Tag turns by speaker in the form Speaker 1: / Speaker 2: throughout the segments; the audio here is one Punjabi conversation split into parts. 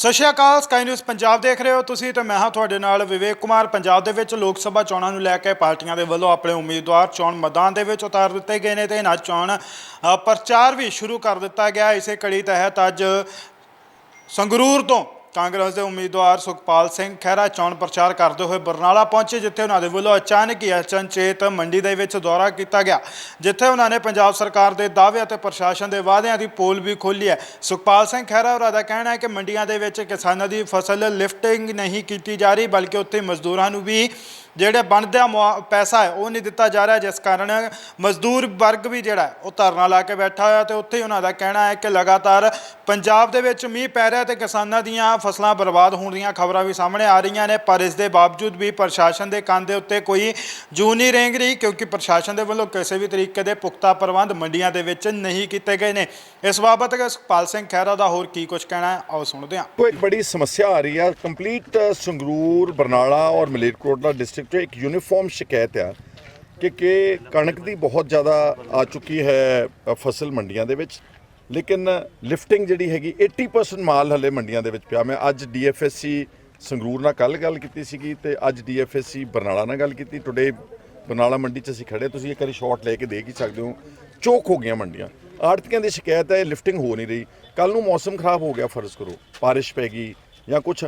Speaker 1: ਸਤਿ ਸ਼੍ਰੀ ਅਕਾਲ ਸਕਾਈ ਨਿਊਜ਼ ਪੰਜਾਬ ਦੇਖ ਰਹੇ ਹੋ ਤੁਸੀਂ ਤੇ ਮੈਂ ਹਾਂ ਤੁਹਾਡੇ ਨਾਲ ਵਿਵੇਕ ਕੁਮਾਰ। ਪੰਜਾਬ ਦੇ ਵਿੱਚ ਲੋਕ ਸਭਾ ਚੋਣਾਂ ਨੂੰ ਲੈ ਕੇ ਪਾਰਟੀਆਂ ਦੇ ਵੱਲੋਂ ਆਪਣੇ ਉਮੀਦਵਾਰ ਚੋਣ ਮੈਦਾਨ ਦੇ ਵਿੱਚ ਉਤਾਰ ਦਿੱਤੇ ਗਏ ਨੇ ਤੇ ਇਹਨਾਂ ਚੋਣ ਪ੍ਰਚਾਰ ਵੀ ਸ਼ੁਰੂ ਕਰ ਦਿੱਤਾ ਗਿਆ। ਇਸੇ ਕੜੀ ਤਹਿਤ ਅੱਜ ਸੰਗਰੂਰ ਤੋਂ ਕਾਂਗਰਸ ਦੇ ਉਮੀਦਵਾਰ ਸੁਖਪਾਲ ਸਿੰਘ ਖਹਿਰਾ ਚੋਣ ਪ੍ਰਚਾਰ ਕਰਦੇ ਹੋਏ ਬਰਨਾਲਾ ਪਹੁੰਚੇ, ਜਿੱਥੇ ਉਹਨਾਂ ਦੇ ਵੱਲੋਂ ਅਚਾਨਕ ਹੀ ਅਚਨਚੇਤ ਮੰਡੀ ਦੇ ਵਿੱਚ ਦੌਰਾ ਕੀਤਾ ਗਿਆ, ਜਿੱਥੇ ਉਹਨਾਂ ਨੇ ਪੰਜਾਬ ਸਰਕਾਰ ਦੇ ਦਾਅਵੇ ਅਤੇ ਪ੍ਰਸ਼ਾਸਨ ਦੇ ਵਾਅਦਿਆਂ ਦੀ ਪੋਲ ਵੀ ਖੋਲ੍ਹੀ ਹੈ। ਸੁਖਪਾਲ ਸਿੰਘ ਖਹਿਰਾ ਹੋਰਾਂ ਦਾ ਕਹਿਣਾ ਹੈ ਕਿ ਮੰਡੀਆਂ ਦੇ ਵਿੱਚ ਕਿਸਾਨਾਂ ਦੀ ਫਸਲ ਲਿਫਟਿੰਗ ਨਹੀਂ ਕੀਤੀ ਜਾ ਰਹੀ, ਬਲਕਿ ਉੱਥੇ ਮਜ਼ਦੂਰਾਂ ਨੂੰ ਵੀ ਜਿਹੜੇ ਬਣਦਾ ਪੈਸਾ ਹੈ, ਉਹ ਨਹੀਂ ਦਿੱਤਾ ਜਾ ਰਿਹਾ, ਜਿਸ ਕਾਰਨ ਮਜ਼ਦੂਰ ਵਰਗ ਵੀ ਜਿਹੜਾ ਉਹ ਧਰਨਾ ਲਾ ਕੇ ਬੈਠਾ ਹੋਇਆ ਤੇ ਉੱਥੇ ਉਹਨਾਂ ਦਾ ਕਹਿਣਾ ਹੈ ਕਿ ਲਗਾਤਾਰ ਪੰਜਾਬ ਦੇ ਵਿੱਚ ਮੀਂਹ ਪੈ ਰਿਹਾ ਤੇ ਕਿਸਾਨਾਂ ਦੀਆਂ ਫਸਲਾਂ ਬਰਬਾਦ ਹੋਣ ਦੀਆਂ ਖਬਰਾਂ ਵੀ ਸਾਹਮਣੇ ਆ ਰਹੀਆਂ ਨੇ, ਪਰ ਇਸ ਦੇ ਬਾਵਜੂਦ ਵੀ ਪ੍ਰਸ਼ਾਸਨ ਦੇ ਕੰਨ ਦੇ ਉੱਤੇ ਕੋਈ ਜੂ ਨਹੀਂ ਰੇਂਗ ਰਹੀ, ਕਿਉਂਕਿ ਪ੍ਰਸ਼ਾਸਨ ਦੇ ਵੱਲੋਂ ਕਿਸੇ ਵੀ ਤਰੀਕੇ ਦੇ ਪੁਖਤਾ ਪ੍ਰਬੰਧ ਮੰਡੀਆਂ ਦੇ ਵਿੱਚ ਨਹੀਂ ਕੀਤੇ ਗਏ ਨੇ। ਇਸ ਬਾਬਤ ਸੁਖਪਾਲ ਸਿੰਘ ਖਹਿਰਾ ਦਾ ਹੋਰ ਕੀ ਕੁਝ ਕਹਿਣਾ ਹੈ, ਆਓ ਸੁਣਦੇ ਹਾਂ।
Speaker 2: ਕੋਈ ਬੜੀ ਸਮੱਸਿਆ ਆ ਰਹੀ ਹੈ ਕੰਪਲੀਟ ਸੰਗਰੂਰ, ਬਰਨਾਲਾ ਔਰ ਮਲੇਰਕੋਟਲਾ ਡਿਸਟ੍ਰਿਕਟ ਤੇ ਇੱਕ ਯੂਨੀਫਾਰਮ ਸ਼ਿਕਾਇਤ ਆ ਕਿ ਕਿ ਕਣਕ ਦੀ ਬਹੁਤ ਜ਼ਿਆਦਾ ਆ ਚੁੱਕੀ ਹੈ ਫਸਲ ਮੰਡੀਆਂ ਦੇ ਵਿੱਚ। ਲੇਕਿਨ ਲਿਫਟਿੰਗ ਜਿਹੜੀ ਹੈਗੀ 80% ਮਾਲ ਹਲੇ ਮੰਡੀਆਂ ਦੇ ਵਿੱਚ ਪਿਆ। ਮੈਂ ਅੱਜ ਡੀਐਫਐਸਸੀ ਸੰਗਰੂਰ ਨਾਲ ਕੱਲ ਗੱਲ ਕੀਤੀ ਸੀਗੀ ਤੇ ਅੱਜ ਡੀਐਫਐਸਸੀ ਬਰਨਾਲਾ ਨਾਲ ਗੱਲ ਕੀਤੀ। ਟੁਡੇ ਬਰਨਾਲਾ ਮੰਡੀ 'ਚ ਅਸੀਂ ਖੜੇ ਤੁਸੀਂ ਇੱਕ ਵਾਰੀ ਸ਼ਾਟ ਲੈ ਕੇ ਦੇਖ ਹੀ ਸਕਦੇ ਹੋ। ਚੋਕ ਹੋ ਗਈਆਂ ਮੰਡੀਆਂ। ਆੜਤੀਆਂ ਦੀ ਸ਼ਿਕਾਇਤ ਹੈ ਲਿਫਟਿੰਗ ਹੋ ਨਹੀਂ ਰਹੀ। ਕੱਲ ਨੂੰ ਮੌਸਮ ਖਰਾਬ ਹੋ ਗਿਆ, ਫਰਜ਼ ਕਰੋ। بارش ਪੈ ਗਈ ਜਾਂ ਕੁਝ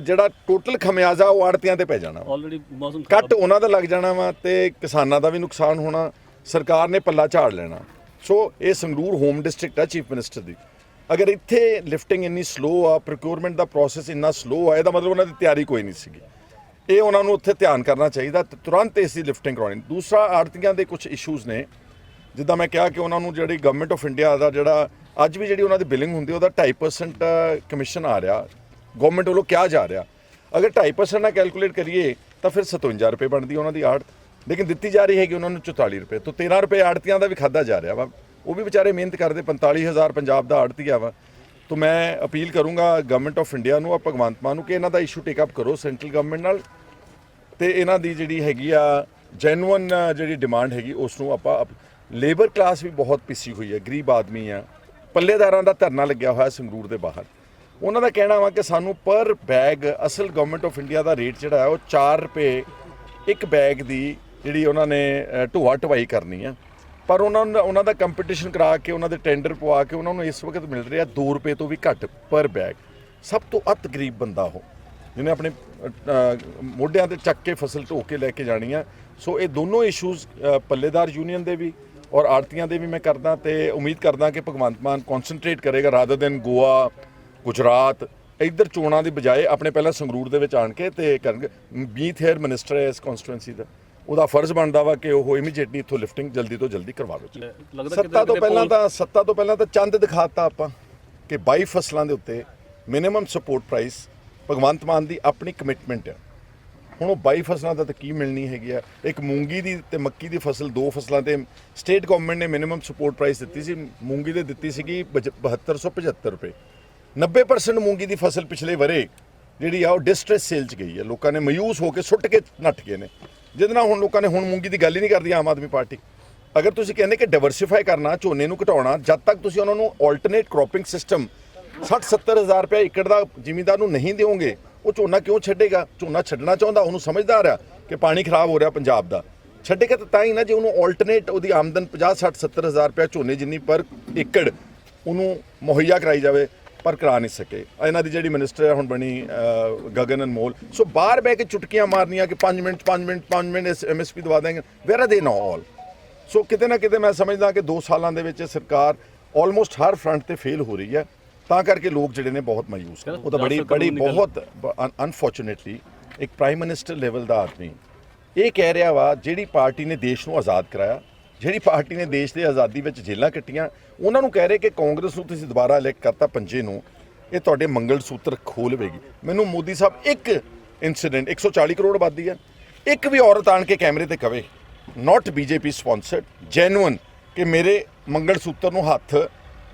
Speaker 2: ਜਿਹੜਾ ਟੋਟਲ ਖਮਿਆਜ਼ਾ ਉਹ ਆੜਤੀਆਂ ਤੇ ਪੈ ਜਾਣਾ ਵਾ।
Speaker 3: ਆਲਰੇਡੀ ਮੌਸਮ ਖਰਾਬ
Speaker 2: ਕੱਟ ਉਹਨਾਂ ਦਾ ਲੱਗ ਜਾਣਾ ਵਾ ਤੇ ਕਿਸਾਨਾਂ ਦਾ ਵੀ ਨੁਕਸਾਨ ਹੋਣਾ ਸਰਕਾਰ ਨੇ ਪੱਲਾ ਝਾੜ ਲੈਣਾ। ਸੋ ਇਹ ਸੰਗਰੂਰ ਹੋਮ ਡਿਸਟ੍ਰਿਕਟ ਆ ਚੀਫ ਮਿਨਿਸਟਰ ਦੀ। ਅਗਰ ਇੱਥੇ ਲਿਫਟਿੰਗ ਇੰਨੀ ਸਲੋ ਆ ਪ੍ਰੋਕਿਉਰਮੈਂਟ ਦਾ ਪ੍ਰੋਸੈਸ ਇੰਨਾ ਸਲੋ ਆ ਇਹਦਾ ਮਤਲਬ ਉਹਨਾਂ ਦੀ ਤਿਆਰੀ ਕੋਈ ਨਹੀਂ ਸੀਗੀ। ਇਹ ਉਹਨਾਂ ਨੂੰ ਉੱਥੇ ਧਿਆਨ ਕਰਨਾ ਚਾਹੀਦਾ ਤੇ ਤੁਰੰਤ ਇਸ ਦੀ ਲਿਫਟਿੰਗ ਕਰਾਉਣੀ। ਦੂਸਰਾ ਆੜਤੀਆਂ ਦੇ ਕੁਝ ਇਸ਼ੂਜ਼ ਨੇ। ਜਿੱਦਾਂ ਮੈਂ ਕਿਹਾ ਕਿ ਉਹਨਾਂ ਨੂੰ ਜਿਹੜੀ ਗਵਰਨਮੈਂਟ ਆਫ ਇੰਡੀਆ ਦਾ ਜਿਹੜਾ ਅੱਜ ਵੀ ਜਿਹੜੀ ਉਹਨਾਂ ਦੀ ਬਿਲਿੰਗ ਹੁੰਦੀ ਉਹਦਾ 2.5% ਕਮਿਸ਼ਨ ਆ ਰਿਹਾ। ਗਵਰਨਮੈਂਟ ਵੱਲੋਂ ਕਿਹਾ ਜਾ ਰਿਹਾ, ਅਗਰ 2.5% ਨਾਲ ਕੈਲਕੂਲੇਟ ਕਰੀਏ, ਤਾਂ ਫਿਰ 57 ਰੁਪਏ ਬਣਦੀ ਉਹਨਾਂ ਦੀ ਆੜਤ। ਲੇਕਿਨ ਦਿੱਤੀ ਜਾ ਰਹੀ ਹੈਗੀ ਉਹਨਾਂ ਨੂੰ 44 ਰੁਪਏ, ਤੋਂ 13 ਰੁਪਏ ਆੜਤੀਆਂ ਦਾ ਵੀ ਖਾਦਾ ਜਾ ਰਿਹਾ ਵਾ। ਉਹ ਵੀ ਵਿਚਾਰੇ ਮਿਹਨਤ ਕਰਦੇ 45000 ਪੰਜਾਬ ਦਾ ਆੜਤੀਆ ਵਾ। ਤੋਂ ਮੈਂ ਅਪੀਲ ਕਰੂੰਗਾ ਗਵਰਨਮੈਂਟ ਆਫ ਇੰਡੀਆ ਨੂੰ ਆ ਭਗਵੰਤ ਮਾਨ ਨੂੰ, ਕਿ ਇਹਨਾਂ ਦਾ ਇਸ਼ੂ ਟੇਕ ਅਪ ਕਰੋ ਸੈਂਟਰਲ ਗਵਰਨਮੈਂਟ ਨਾਲ। ਤੇ ਇਹਨਾਂ ਦੀ ਜਿਹੜੀ ਹੈਗੀ ਆ ਜੈਨੂਇਨ ਜਿਹੜੀ ਡਿਮਾਂਡ ਹੈਗੀ ਉਸ ਨੂੰ ਆਪਾਂ ਲੇਬਰ ਕਲਾਸ ਵੀ ਬਹੁਤ ਪਿਸੀ ਹੋਈ ਹੈ ਗਰੀਬ ਆਦਮੀ ਆ। ਪੱਲੇਦਾਰਾਂ ਦਾ ਧਰਨਾ ਲੱਗਿਆ ਹੋਇਆ ਸੰਗਰੂਰ ਦੇ ਬਾਹਰ। ਉਹਨਾਂ ਦਾ ਕਹਿਣਾ ਵਾ ਕਿ ਸਾਨੂੰ ਪਰ ਬੈਗ, ਅਸਲ ਗਵਰਨਮੈਂਟ ਆਫ ਇੰਡੀਆ ਦਾ ਰੇਟ ਜਿਹੜਾ ਹੈ ਉਹ 4 ਰੁਪਏ ਇੱਕ ਬੈਗ ਦੀ ਜਿਹੜੀ ਉਹਨਾਂ ਨੇ ਢੋਆ ਢਵਾਈ ਕਰਨੀ ਆ। ਪਰ ਉਹਨਾਂ ਨੂੰ, ਉਹਨਾਂ ਦਾ ਕੰਪੀਟੀਸ਼ਨ ਕਰਾ ਕੇ, ਉਹਨਾਂ ਦੇ ਟੈਂਡਰ ਪਵਾ ਕੇ ਉਹਨਾਂ ਨੂੰ ਇਸ ਵਕਤ ਮਿਲ ਰਿਹਾ 2 ਰੁਪਏ ਤੋਂ ਵੀ ਘੱਟ ਪਰ ਬੈਗ। ਸਭ ਤੋਂ ਅਤ ਗਰੀਬ ਬੰਦਾ ਉਹ, ਜਿਹਨੇ ਆਪਣੇ ਮੋਢਿਆਂ ਤੇ ਚੱਕ ਕੇ ਫਸਲ ਢੋ ਕੇ ਲੈ ਕੇ ਜਾਣੀ ਆ। ਸੋ ਇਹ ਦੋਨੋਂ ਇਸ਼ੂਜ਼ ਪੱਲੇਦਾਰ ਯੂਨੀਅਨ ਦੇ ਵੀ ਔਰ ਆੜਤੀਆਂ ਦੇ ਵੀ ਮੈਂ ਕਰਦਾ ਤੇ ਉਮੀਦ ਕਰਦਾ ਕਿ ਭਗਵੰਤ ਮਾਨ ਕਨਸੈਂਟਰੇਟ ਕਰੇਗਾ ਰਾਦਰ ਦੈਨ ਗੋਆ ਗੁਜਰਾਤ ਇੱਧਰ ਚੋਣਾਂ ਦੀ ਬਜਾਏ ਆਪਣੇ ਪਹਿਲਾਂ ਸੰਗਰੂਰ ਦੇ ਵਿੱਚ ਆਣ ਕੇ ਤੇ ਕਰਨਗੇ। ਬੀਥ ਹੇਅਰ ਮਿਨਿਸਟਰ ਹੈ ਇਸ ਕਨਸਟੀਟੂਐਂਸੀ ਦਾ। ਉਹਦਾ ਫਰਜ਼ ਬਣਦਾ ਵਾ ਕਿ ਉਹ ਇਮੀਡੀਏਟਲੀ ਇਥੋਂ ਲਿਫਟਿੰਗ ਜਲਦੀ ਤੋਂ ਜਲਦੀ ਕਰਵਾਵੇ
Speaker 3: ਲੱਗਦਾ
Speaker 2: ਸੱਤਾ ਤੋਂ ਪਹਿਲਾਂ ਤਾਂ ਸੱਤਾ ਤੋਂ ਪਹਿਲਾਂ ਤਾਂ ਚੰਦ ਦਿਖਾਤਾ ਆਪਾਂ ਕਿ 22 ਫਸਲਾਂ ਦੇ ਉੱਤੇ minimum support price Bhagwant Mann ਦੀ ਆਪਣੀ ਕਮਿਟਮੈਂਟ ਹੈ ਹੁਣ ਉਹ 22 ਫਸਲਾਂ ਦਾ ਤਾਂ ਕੀ ਮਿਲਣੀ ਹੈਗੀ ਆ? ਇੱਕ ਮੂੰਗੀ ਦੀ ਤੇ ਮੱਕੀ ਦੀ ਫਸਲ ਦੋ ਫਸਲਾਂ ਤੇ ਸਟੇਟ ਗਵਰਨਮੈਂਟ ਨੇ ਮਿਨੀਮਮ ਸਪੋਰਟ ਪ੍ਰਾਈਸ ਦਿੱਤੀ ਸੀ। ਮੂੰਗੀ ਦੇ ਦਿੱਤੀ ਸੀਗੀ ਬਜ- 7275 ਰੁਪਏ। 90% ਮੂੰਗੀ ਦੀ ਫਸਲ ਪਿਛਲੇ ਵਰੇ ਜਿਹੜੀ ਆ ਉਹ ਡਿਸਟ੍ਰੈਸ ਸੇਲ ਚ ਗਈ ਹੈ। ਲੋਕਾਂ ਨੇ ਮਯੂਸ ਹੋ ਕੇ ਸੁੱਟ ਕੇ ਨੱਠ ਗਏ ਨੇ। ਜਿਹਦੇ ਨਾਲ ਹੁਣ ਲੋਕਾਂ ਨੇ ਹੁਣ ਮੂੰਗੀ ਦੀ ਗੱਲ ਹੀ ਨਹੀਂ ਕਰਦੀ ਆਮ ਆਦਮੀ ਪਾਰਟੀ। ਅਗਰ ਤੁਸੀਂ ਕਹਿੰਦੇ ਕਿ ਡਾਈਵਰਸਿਫਾਈ ਕਰਨਾ, ਝੋਨੇ ਨੂੰ ਘਟਾਉਣਾ, ਜਦ ਤੱਕ ਤੁਸੀਂ ਉਹਨਾਂ ਨੂੰ ਆਲਟਰਨੇਟ ਕ੍ਰੋਪਿੰਗ ਸਿਸਟਮ 60 70000 ਰੁਪਏ ਏਕੜ ਦਾ ਜ਼ਿਮੀਂਦਾਰ ਨੂੰ ਨਹੀਂ ਦਿਓਗੇ, ਉਹ ਝੋਨਾ ਕਿਉਂ ਛੱਡੇਗਾ? ਝੋਨਾ ਛੱਡਣਾ ਚਾਹੁੰਦਾ, ਉਹਨੂੰ ਸਮਝਦਾਰ ਆ ਕਿ ਪਾਣੀ ਖਰਾਬ ਹੋ ਰਿਹਾ ਪੰਜਾਬ ਦਾ। ਛੱਡੇਗਾ ਤਾਂ ਤਾਂ ਹੀ ਨਾ ਜੇ ਉਹਨੂੰ ਆਲਟਰਨੇਟ ਉਹਦੀ ਆਮਦਨ 50 60 70000 ਰੁਪਏ ਝੋਨੇ ਜਿੰਨੀ ਪਰ ਏਕੜ ਉਹਨੂੰ ਮੁਹੱਈਆ ਕਰਾਈ ਜਾਵੇ। ਪਰ ਕਰਾ ਨਹੀਂ ਸਕੇ। ਇਹਨਾਂ ਦੀ ਜਿਹੜੀ ਮਿਨਿਸਟਰ ਹੈ ਹੁਣ ਬਣੀ ਗਗਨ ਅਨਮੋਲ। ਸੋ ਬਾਹਰ ਬਹਿ ਕੇ ਚੁਟਕੀਆਂ ਮਾਰਨੀਆਂ ਕਿ 5 ਮਿੰਟ 5 ਮਿੰਟ 5 ਮਿੰਟ ਐਮਐਸਪੀ ਦਵਾ ਦੇਣਗੇ। ਵੇਰ ਆਰ ਦੇ ਨੋ ਆਲ ਸੋ ਕਿਤੇ ਨਾ ਕਿਤੇ ਮੈਂ ਸਮਝਦਾ ਕਿ 2 ਸਾਲਾਂ ਦੇ ਵਿੱਚ ਇਹ ਸਰਕਾਰ ਆਲਮੋਸਟ ਹਰ ਫਰੰਟ ਤੇ ਫੇਲ ਹੋ ਰਹੀ ਹੈ। ਤਾਂ ਕਰਕੇ ਲੋਕ ਜਿਹੜੇ ਨੇ ਬਹੁਤ ਮਾਯੂਸ ਉਹ ਤਾਂ ਬੜੀ ਬੜੀ ਬਹੁਤ ਅਨਫੋਰਚੂਨੇਟਲੀ ਇੱਕ ਪ੍ਰਾਈਮ ਮਿਨਿਸਟਰ ਲੈਵਲ ਦਾ ਆਦਮੀ। ਇਹ ਕਹਿ ਰਿਹਾ ਵਾ ਜਿਹੜੀ ਪਾਰਟੀ ਨੇ ਦੇਸ਼ ਨੂੰ ਆਜ਼ਾਦ ਕਰਾਇਆ ਜਿਹੜੀ ਪਾਰਟੀ ਨੇ ਦੇਸ਼ ਦੇ ਆਜ਼ਾਦੀ ਵਿੱਚ ਜੇਲ੍ਹਾਂ ਕੱਟੀਆਂ, ਉਹਨਾਂ ਨੂੰ ਕਹਿ ਰਹੇ ਕਿ ਕਾਂਗਰਸ ਨੂੰ ਤੁਸੀਂ ਦੁਬਾਰਾ ਇਲੈਕਟ ਕਰਤਾ ਪੰਜੇ ਨੂੰ, ਇਹ ਤੁਹਾਡੇ ਮੰਗਲ ਸੂਤਰ ਖੋਲਵੇਗੀ ਮੈਨੂੰ ਮੋਦੀ ਸਾਹਿਬ ਇੱਕ ਇਨਸੀਡੈਂਟ 140 ਕਰੋੜ ਆਬਾਦੀ ਹੈ। ਇੱਕ ਵੀ ਔਰਤ ਆਣ ਕੇ ਕੈਮਰੇ ਤੇ ਕਵੇ ਨਾਟ ਬੀਜੇਪੀ ਸਪਾਂਸਰਡ ਜੈਨੂਇਨ ਕਿ ਮੇਰੇ ਮੰਗਲ ਸੂਤਰ ਨੂੰ ਹੱਥ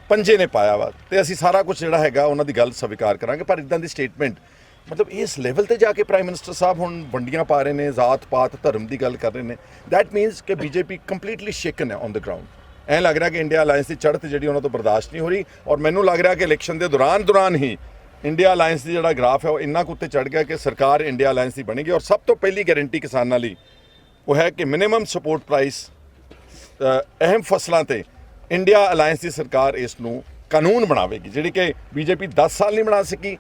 Speaker 2: ਪੰਜੇ ਨੇ ਪਾਇਆ ਵਾ। ਤੇ ਅਸੀਂ ਸਾਰਾ ਕੁਝ ਜਿਹੜਾ ਹੈਗਾ, ਉਹਨਾਂ ਦੀ ਗੱਲ ਸਵੀਕਾਰ ਕਰਾਂਗੇ, ਪਰ ਇਦਾਂ ਦੀ ਸਟੇਟਮੈਂਟ ਮਤਲਬ ਇਸ ਲੈਵਲ ਤੇ ਜਾ ਕੇ ਪ੍ਰਾਈਮ ਮਿਨਿਸਟਰ ਸਾਹਿਬ ਹੁਣ ਵੰਡੀਆਂ ਪਾ ਰਹੇ ਨੇ, ਜ਼ਾਤ ਪਾਤ, ਧਰਮ ਦੀ ਗੱਲ ਕਰ ਰਹੇ ਨੇ। ਥੈਟ ਮੀਨਸ ਕਿ ਬੀਜੇਪੀ ਕੰਪਲੀਟਲੀ ਸ਼ੇਕਨ ਹੈ ਔਨ ਦ ਗਰਾਊਂਡ ਐ ਲੱਗ ਰਿਹਾ ਕਿ ਇੰਡੀਆ ਅਲਾਈਅੰਸ ਦੀ ਚੜ੍ਹਤ ਜਿਹੜੀ ਉਹਨਾਂ ਤੋਂ ਬਰਦਾਸ਼ਤ ਨਹੀਂ ਹੋ ਰਹੀ ਔਰ ਮੈਨੂੰ ਲੱਗ ਰਿਹਾ ਕਿ ਇਲੈਕਸ਼ਨ ਦੇ ਦੌਰਾਨ ਦੌਰਾਨ ਹੀ ਇੰਡੀਆ ਅਲਾਈਅੰਸ ਦੀ ਜਿਹੜਾ ਗ੍ਰਾਫ ਹੈ ਉਹ ਇੰਨਾ ਕੁ ਉੱਤੇ ਚੜ ਗਿਆ ਕਿ ਸਰਕਾਰ ਇੰਡੀਆ ਅਲਾਈਅੰਸ ਦੀ ਬਣੇਗੀ ਔਰ ਸਭ ਤੋਂ ਪਹਿਲੀ ਗਾਰੰਟੀ ਕਿਸਾਨਾਂ ਲਈ ਉਹ ਹੈ ਕਿ ਮਿਨੀਮਮ ਸਪੋਰਟ ਪ੍ਰਾਈਸ ਅਹਿਮ ਫਸਲਾਂ ਤੇ ਇੰਡੀਆ ਅਲਾਈਅੰਸ ਦੀ ਸਰਕਾਰ ਇਸ ਨੂੰ ਕਾਨੂੰਨ ਬਣਾਵੇਗੀ, ਜਿਹੜੀ ਕਿ ਬੀਜੇਪੀ 10 ਸਾਲ ਨਹੀਂ ਬਣਾ ਸਕੀ।